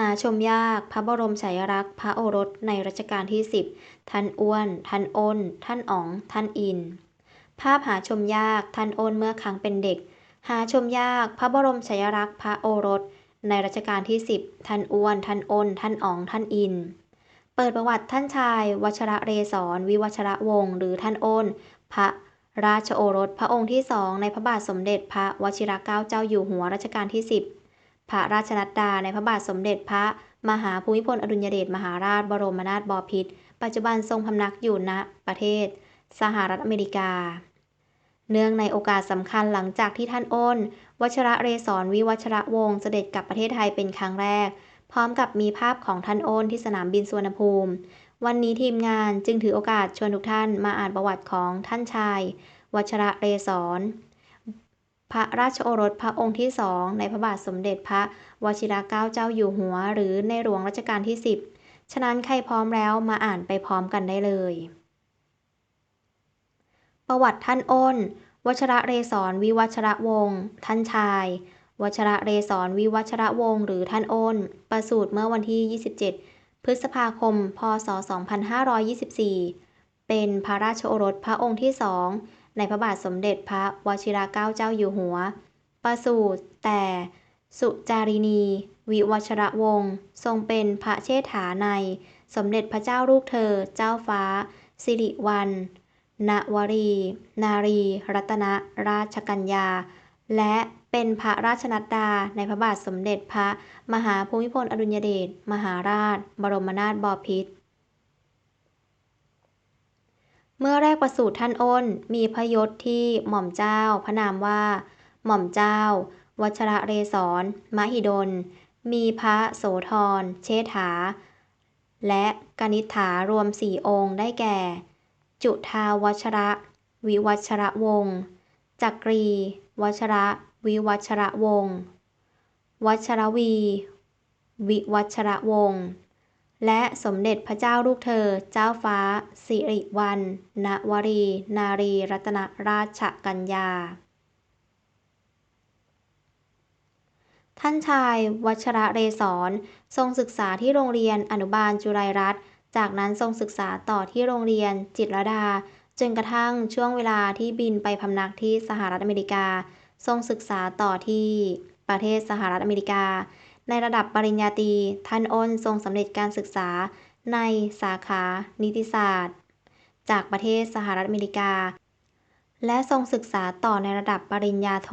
หาชมยาก พระบรมฉายาลักษณ์ พระโอรสในรัชกาลที่ 10 ท่านอ้วน ท่านอ้น ท่านอ๋อง ท่านอิน ภาพหาชมยาก ท่านอ้นเมื่อครั้งเป็นเด็ก หาชมยาก พระบรมฉายาลักษณ์ พระโอรส ในรัชกาลที่ 10 ท่านอ้วน ท่านอ้น ท่านอ๋อง ท่านอิน เปิดประวัติท่านชายวชระเรศร วิวัชระวงศ์ หรือท่านอ้น พระราชโอรส พระองค์ที่สองในพระบาทสมเด็จพระวชิรเกล้าเจ้าอยู่หัวรัชกาลที่ 10 พระราชนัดดาในพระบาทสมเด็จพระมหาภูมิพลอดุลยเดชมหาราชบรมนาถบพิตรปัจจุบันทรงพำนักอยู่ณประเทศ สหรัฐอเมริกา เนื่องในโอกาสสำคัญหลังจากที่ท่านอ้นวชระเรศรวิวัชระวงศ์เสด็จกลับประเทศไทยเป็นครั้งแรก พร้อมกับมีภาพของท่านอ้นที่สนามบินสุวรรณภูมิ วันนี้ทีมงานจึงถือโอกาสชวนทุกท่านมาอ่านประวัติของท่านชายวชระเรศร พระราชโอรสพระองค์ที่สองในพระบาทสมเด็จพระวชิรเกล้าเจ้าอยู่หัว หรือในหลวงรัชกาลที่ 10 ฉะนั้นใครพร้อมแล้วมาอ่านไปพร้อมกันได้เลย ประวัติท่านอ้น วชระเรศรวิวัชระวงศ์ท่านชาย วชระเรศรวิวัชระวงศ์หรือท่านอ้น ประสูติเมื่อวันที่ 27 พฤษภาคม พศ 2524 เป็นพระราชโอรสพระองค์ที่สอง ในพระบาทสมเด็จพระวชิรเกล้าเจ้าอยู่หัว ประสูติแต่สุจารีนี วิวัชระวงศ์ทรงเป็นพระเชษฐาใน สมเด็จพระเจ้าลูกเธอ เจ้าฟ้า สิริวัณณวรี นารี รัตนราชกัญญา และเป็นพระราชนัดดาในพระบาทสมเด็จพระ มหาภูมิพลอดุลยเดชมหาราช บรมนาถบพิตร เมื่อแรกประสูติท่านอ้น มีพระยศที่หม่อมเจ้า พระนามว่า หม่อมเจ้า วัชระเรศรมหิดล มีพระโสธร เชษฐา และกนิษฐารวมสี่องค์ได้แก่ จุทาวัชระ วิวัชระวงศ์จักรี วัชระ วิวัชระวงศ์วัชรวี วิวัชระวงศ์ และสมเด็จพระเจ้าลูกเธอ เจ้าฟ้า สิริวัณณวรี นารีรัตนราชกัญญา ท่านชายวัชระเรศรทรงศึกษาที่โรงเรียนอนุบาลจุไรรัตน์จากนั้นทรงศึกษาต่อที่โรงเรียนจิตรดา จนกระทั่งช่วงเวลาที่บินไปพำนักที่สหรัฐอเมริกา ทรงศึกษาต่อที่ประเทศสหรัฐอเมริกา ในระดับปริญญาตรีท่านอ้นทรงสำเร็จการศึกษาในสาขา นิติศาสตร์ จากประเทศสหรัฐอเมริกา และทรงศึกษาต่อในระดับปริญญาโท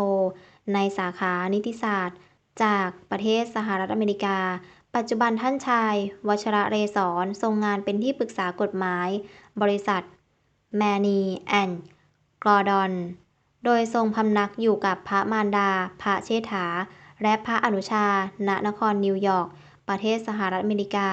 ในสาขานิติศาสตร์ จากประเทศสหรัฐอเมริกา ปัจจุบันท่านชาย วชระเรศรทรงงานเป็นที่ปรึกษากฎหมาย บริษัท แมนีแอนด์กรอดอน โดยทรงพำนักอยู่กับพระมารดา พระเชษฐา และพระอนุชา ณ นครนิวยอร์ก ประเทศสหรัฐอเมริกา